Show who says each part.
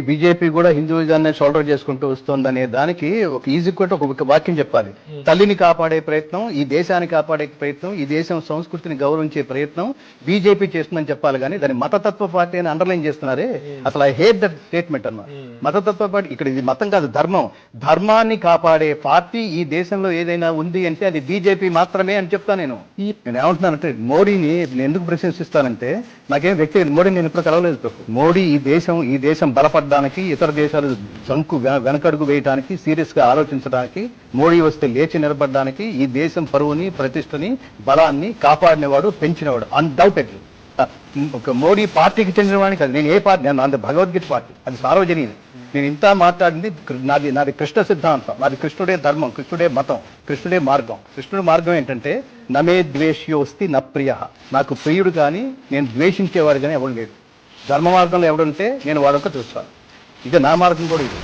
Speaker 1: BJP కూడా హిందూయిజాన్ని shoulder చేసుకుంటూ వస్తుందనే దానికి ఒక ఈజీ కూడా ఒక వాక్యం చెప్పాలి. తల్లిని కాపాడే ప్రయత్నం ఈ దేశాన్ని కాపాడే ప్రయత్నం ఈ దేశం సంస్కృతిని గౌరవించే ప్రయత్నం బీజేపీ చేస్తుందని చెప్పాలి కానీ దాని మతతత్వ పార్టీ అని అండర్లైన్ చేస్తున్నారే. అసలు ఐ హేట్ దట్ స్టేట్మెంట్ అన్న మతతత్వ పార్టీ ఇక్కడ ఇది మతం కాదు ధర్మం. ధర్మాన్ని కాపాడే పార్టీ ఈ దేశంలో ఏదైనా ఉంది అంటే అది బీజేపీ మాత్రమే అని చెప్తా నేను. నేను ఏమంటున్నానంటే మోడీని నేను ఎందుకు ప్రశంసిస్తానంటే నాకేం వ్యక్తి మోడీని నేను ఇప్పుడు కలవలేదు. మోడీ ఈ దేశం ఈ దేశం బలపడడానికి ఇతర దేశాలు జంకు వెనకడుగు వేయడానికి సీరియస్గా ఆలోచించడానికి మోడీ వస్తే లేచి నిలబడడానికి ఈ దేశం పరువుని ప్రతిష్టని బలాన్ని కాపాడినవాడు పెంచినవాడు అన్డౌటెడ్లీ ఒక మోడీ పార్టీకి చెందినవాడిని కాదు నేను ఏ పార్టీ నేను అంత భగవద్గీత పార్టీ అది సార్వజనీయం నేను ఇంత మాట్లాడింది నాది నాది కృష్ణ సిద్ధాంతం నాది కృష్ణుడే ధర్మం కృష్ణుడే మతం కృష్ణుడే మార్గం. కృష్ణుడి మార్గం ఏంటంటే నమే ద్వేష్యోస్తి న ప్రియ నాకు ప్రియుడు కానీ నేను ద్వేషించేవాడు కానీ ఎవరు లేడు. ధర్మ మార్గంలో ఎవడుంటే నేను వాడొక చూస్తాను. ఇక నా మార్గం కూడా ఇది.